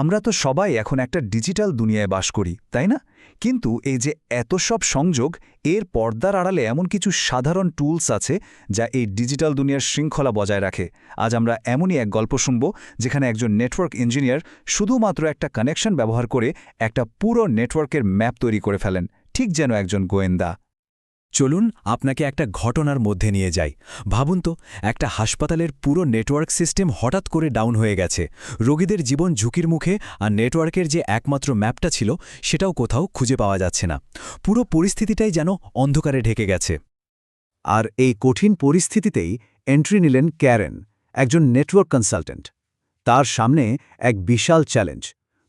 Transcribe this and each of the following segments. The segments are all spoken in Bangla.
আমরা তো সবাই এখন একটা ডিজিটাল দুনিয়ায় বাস করি, তাই না? কিন্তু এই যে এত সব সংযোগ, এর পর্দার আড়ালে এমন কিছু সাধারণ টুলস আছে যা এই ডিজিটাল দুনিয়ার শৃঙ্খলা বজায় রাখে। আজ আমরা এমনই এক গল্প শুনব, যেখানে একজন নেটওয়ার্ক ইঞ্জিনিয়ার শুধুমাত্র একটা কানেকশন ব্যবহার করে একটা পুরো নেটওয়ার্কের ম্যাপ তৈরি করে ফেলেন। ঠিক যেন একজন গোয়েন্দা। চলুন আপনাকে একটা ঘটনার মধ্যে নিয়ে যাই। ভাবুন তো, একটা হাসপাতালের পুরো নেটওয়ার্ক সিস্টেম হঠাৎ করে ডাউন হয়ে গেছে। রোগীদের জীবন ঝুঁকির মুখে আর নেটওয়ার্কের যে একমাত্র ম্যাপটা ছিল, সেটাও কোথাও খুঁজে পাওয়া যাচ্ছে না। পুরো পরিস্থিতিটাই যেন অন্ধকারে ঢেকে গেছে। আর এই কঠিন পরিস্থিতিতেই এন্ট্রি নিলেন ক্যারেন, একজন নেটওয়ার্ক কনসালটেন্ট। তার সামনে এক বিশাল চ্যালেঞ্জ।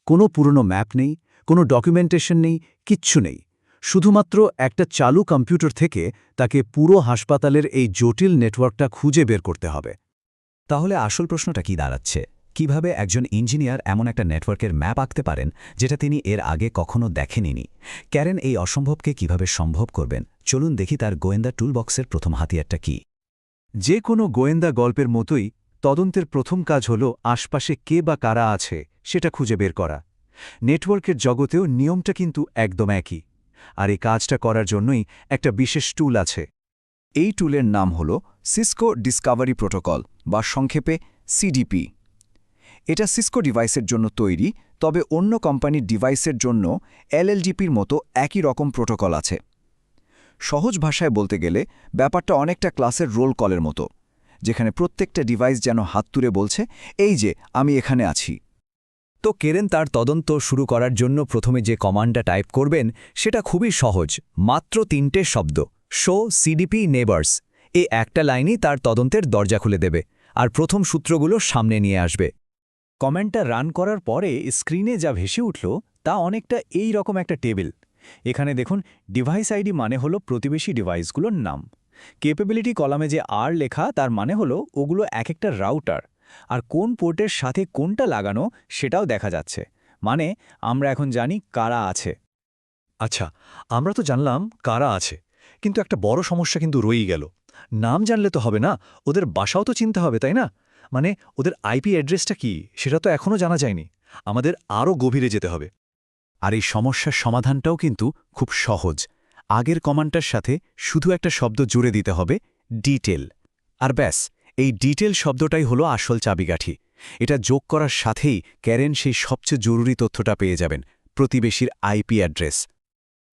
কোনো পুরনো ম্যাপ নেই, কোনো ডকুমেন্টেশন নেই, কিচ্ছু নেই। শুধুমাত্র একটা চালু কম্পিউটার থেকে তাকে পুরো হাসপাতালের এই জটিল নেটওয়ার্কটা খুঁজে বের করতে হবে। তাহলে আসল প্রশ্নটা কি দাঁড়াচ্ছে? কীভাবে একজন ইঞ্জিনিয়ার এমন একটা নেটওয়ার্কের ম্যাপ আঁকতে পারেন যেটা তিনি এর আগে কখনো দেখেনিনি? ক্যারেন এই অসম্ভবকে কীভাবে সম্ভব করবেন? চলুন দেখি তার গোয়েন্দা টুলবক্সের প্রথম হাতিয়ারটা কি। যে কোনো গোয়েন্দা গল্পের মতোই, তদন্তের প্রথম কাজ হল আশপাশে কে বা কারা আছে সেটা খুঁজে বের করা। নেটওয়ার্কের জগতেও নিয়মটা কিন্তু একদম একই। আর এই কাজটা করার জন্যই একটা বিশেষ টুল আছে। এই টুলের নাম হল সিসকো ডিসকাভারি প্রোটোকল বা সংক্ষেপে সিডিপি এটা সিসকো ডিভাইসের জন্য তৈরি, তবে অন্য কোম্পানির ডিভাইসের জন্য এলএলডিপির মতো একই রকম প্রোটোকল আছে। সহজ ভাষায় বলতে গেলে, ব্যাপারটা অনেকটা ক্লাসের রোল কলের মতো, যেখানে প্রত্যেকটা ডিভাইস যেন হাত তুলে বলছে, এই যে, আমি এখানে আছি। তো কেরেন তার তদন্ত শুরু করার জন্য প্রথমে যে কমান্ডটা টাইপ করবেন, সেটা খুবই সহজ। মাত্র তিনটে শব্দ, শো, সিডিপি, নেবার্স। এ একটা লাইনই তার তদন্তের দরজা খুলে দেবে আর প্রথম সূত্রগুলো সামনে নিয়ে আসবে। কমেন্টটা রান করার পরে স্ক্রিনে যা ভেসে উঠল, তা অনেকটা এই রকম একটা টেবিল। এখানে দেখুন, ডিভাইস আইডি মানে হলো প্রতিবেশী ডিভাইসগুলোর নাম। কেপেবিলিটি কলামে যে আর লেখা, তার মানে হলো ওগুলো এক একটা রাউটার। আর কোন পোর্টের সাথে কোনটা লাগানো সেটাও দেখা যাচ্ছে। মানে আমরা এখন জানি কারা আছে। আচ্ছা আমরা তো জানলাম কারা আছে, কিন্তু একটা বড় সমস্যা কিন্তু রয়েই গেল। নাম জানলে তো হবে না, ওদের বাসাও তো চিনতে হবে, তাই না? মানে ওদের আইপি অ্যাড্রেসটা কি, সেটা তো এখনও জানা যায়নি। আমাদের আরও গভীরে যেতে হবে। আর এই সমস্যার সমাধানটাও কিন্তু খুব সহজ। আগের কমান্ডটার সাথে শুধু একটা শব্দ জুড়ে দিতে হবে, ডিটেল। আর ব্যাস এই ডিটেল শব্দটাই হলো আসল চাবিকাঠি। এটা যোগ করার সাথেই ক্যারেন সেই সবচেয়ে জরুরি তথ্যটা পেয়ে যাবেন, প্রতিবেশীর আইপি অ্যাড্রেস।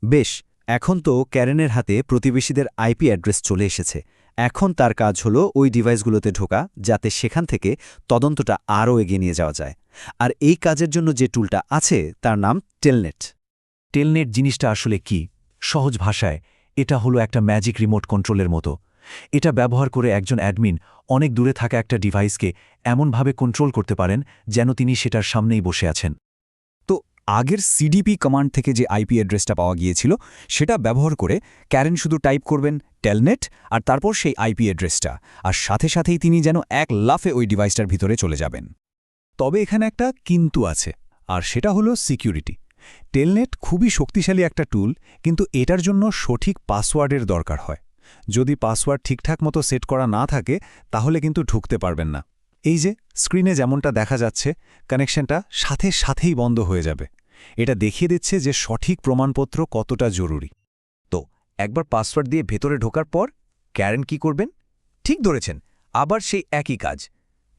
বেশ, এখন তো ক্যারেনের হাতে প্রতিবেশীদের আইপি অ্যাড্রেস চলে এসেছে। এখন তার কাজ হলো ওই ডিভাইসগুলোতে ঢোকা, যাতে সেখান থেকে তদন্তটা আরও এগিয়ে নিয়ে যাওয়া যায়। আর এই কাজের জন্য যে টুলটা আছে, তার নাম টেলনেট। টেলনেট জিনিসটা আসলে কি? সহজ ভাষায়, এটা হলো একটা ম্যাজিক রিমোট কন্ট্রোলের মতো। এটা ব্যবহার করে একজন অ্যাডমিন অনেক দূরে থাকা একটা ডিভাইসকে এমনভাবে কন্ট্রোল করতে পারেন যেন তিনি সেটার সামনেই বসে আছেন। তো আগের সিডিপি কমান্ড থেকে যে আইপি অ্যাড্রেসটা পাওয়া গিয়েছিল, সেটা ব্যবহার করে ক্যারেন শুধু টাইপ করবেন টেলনেট আর তারপর সেই আইপি অ্যাড্রেসটা আর সাথে সাথেই তিনি যেন এক লাফে ওই ডিভাইসটার ভিতরে চলে যাবেন। তবে এখানে একটা কিন্তু আছে আর সেটা হলো সিকিউরিটি। টেলনেট খুবই শক্তিশালী একটা টুল, কিন্তু এটার জন্য সঠিক পাসওয়ার্ডের দরকার হয়। যদি পাসওয়ার্ড ঠিকঠাক মতো সেট করা না থাকে, তাহলে কিন্তু ঢুকতে পারবেন না। এই যে, স্ক্রিনে যেমনটা দেখা যাচ্ছে, কানেকশনটা সাথে সাথেই বন্ধ হয়ে যাবে। এটা দেখিয়ে দিচ্ছে যে সঠিক প্রমাণপত্র কতটা জরুরি। তো, একবার পাসওয়ার্ড দিয়ে ভেতরে ঢোকার পর ক্যারেন কি করবেন? ঠিক ধরেছেন, আবার সেই একই কাজ।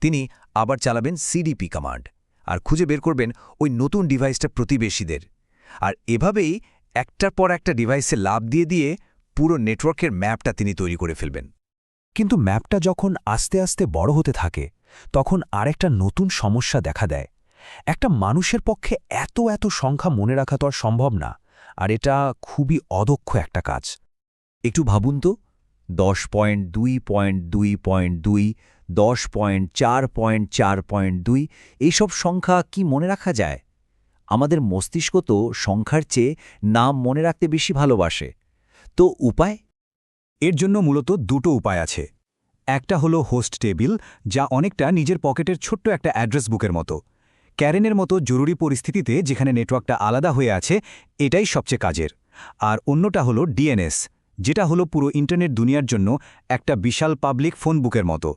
তিনি আবার চালাবেন সিডিপি কমান্ড আর খুঁজে বের করবেন ওই নতুন ডিভাইসটা প্রতিবেশীদের। আর এভাবেই একটার পর একটা ডিভাইসে লাভ দিয়ে দিয়ে পুরো নেটওয়ার্কের ম্যাপটা তিনি তৈরি করে ফেলবেন। কিন্তু ম্যাপটা যখন আস্তে আস্তে বড় হতে থাকে, তখন আরেকটা নতুন সমস্যা দেখা দেয়। একটা মানুষের পক্ষে এত এত সংখ্যা মনে রাখা তো আর সম্ভব না, আর এটা খুবই অদক্ষ একটা কাজ। একটু ভাবুন তো, দশ পয়েন্ট দুই পয়েন্ট দুই পয়েন্ট দুই, দশ পয়েন্ট চার পয়েন্ট চার পয়েন্ট দুই, এইসব সংখ্যা কি মনে রাখা যায়? আমাদের মস্তিষ্ক তো সংখ্যার চেয়ে নাম মনে রাখতে বেশি ভালোবাসে। তো উপায়? এর জন্য মূলত দুটো উপায় আছে। একটা হলো হোস্ট টেবিল, যা অনেকটা নিজের পকেটের ছোট্ট একটা অ্যাড্রেস বুকের মতো। ক্যারেনের মতো জরুরি পরিস্থিতিতে যেখানে নেটওয়ার্কটা আলাদা হয়ে আছে, এটাই সবচেয়ে কাজের। আর অন্যটা হলো ডিএনএস, যেটা হলো পুরো ইন্টারনেট দুনিয়ার জন্য একটা বিশাল পাবলিক ফোন বুকের মতো।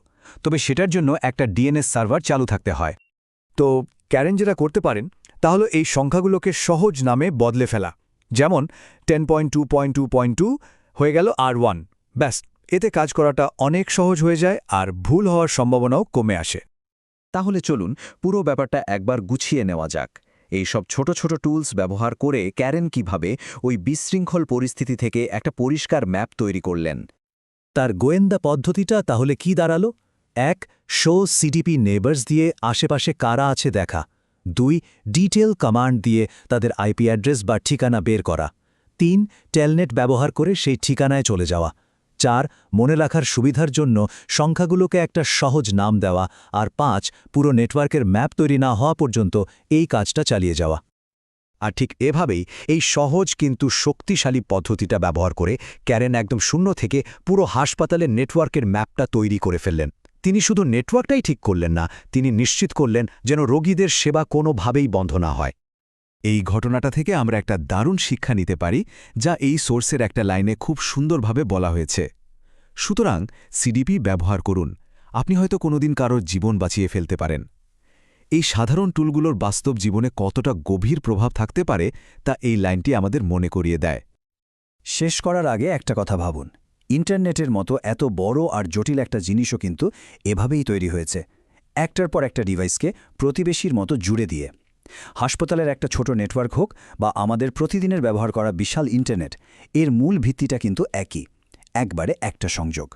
তবে সেটার জন্য একটা ডিএনএস সার্ভার চালু থাকতে হয়। তো ক্যারেন যেটা করতে পারেন তা হলো এই সংখ্যাগুলোকে সহজ নামে বদলে ফেলা। যেমন ten point two point two point two হয়ে গেল আর ওয়ান ব্যাস, এতে কাজ করাটা অনেক সহজ হয়ে যায় আর ভুল হওয়ার সম্ভাবনাও কমে আসে। তাহলে চলুন পুরো ব্যাপারটা একবার গুছিয়ে নেওয়া যাক। এই সব ছোট ছোট টুলস ব্যবহার করে ক্যারেন কীভাবে ওই বিশৃঙ্খল পরিস্থিতি থেকে একটা পরিষ্কার ম্যাপ তৈরি করলেন। তার গোয়েন্দা পদ্ধতিটা তাহলে কি দাঁড়াল? এক শো সিডিপি নেবার্স দিয়ে আশেপাশে কারা আছে দেখা। দুই ডিটেল কমান্ড দিয়ে তাদের আইপি অ্যাড্রেস বা ঠিকানা বের করা। তিন টেলনেট ব্যবহার করে সেই ঠিকানায় চলে যাওয়া। চার, মনে রাখার সুবিধার জন্য সংখ্যাগুলোকে একটা সহজ নাম দেওয়া। আর পাঁচ, পুরো নেটওয়ার্কের ম্যাপ তৈরি না হওয়া পর্যন্ত এই কাজটা চালিয়ে যাওয়া। আর ঠিক এভাবেই এই সহজ কিন্তু শক্তিশালী পদ্ধতিটা ব্যবহার করে ক্যারেন একদম শূন্য থেকে পুরো হাসপাতালের নেটওয়ার্কের ম্যাপটা তৈরি করে ফেললেন। তিনি শুধু নেটওয়ার্কটাই ঠিক করলেন না, তিনি নিশ্চিত করলেন যেন রোগীদের সেবা কোনোভাবেই বন্ধ না হয়। এই ঘটনাটা থেকে আমরা একটা দারুণ শিক্ষা নিতে পারি, যা এই সোর্সের একটা লাইনে খুব সুন্দরভাবে বলা হয়েছে। সুতরাং, সিডিপি ব্যবহার করুন। আপনি হয়তো কোনোদিন কারোর জীবন বাঁচিয়ে ফেলতে পারেন। এই সাধারণ টুলগুলোর বাস্তব জীবনে কতটা গভীর প্রভাব থাকতে পারে, তা এই লাইনটি আমাদের মনে করিয়ে দেয়। শেষ করার আগে একটা কথা ভাবুন। ইন্টারনেটের মতো এত বড় আর জটিল একটা জিনিসও কিন্তু এভাবেই তৈরি হয়েছে। একটার পর একটা ডিভাইসকে প্রতিবেশীর মতো জুড়ে দিয়ে। হাসপাতালের একটা ছোট নেটওয়ার্ক হোক বা আমাদের প্রতিদিনের ব্যবহার করা বিশাল ইন্টারনেট, এর মূল ভিত্তিটা কিন্তু একই, একবারে একটা সংযোগ।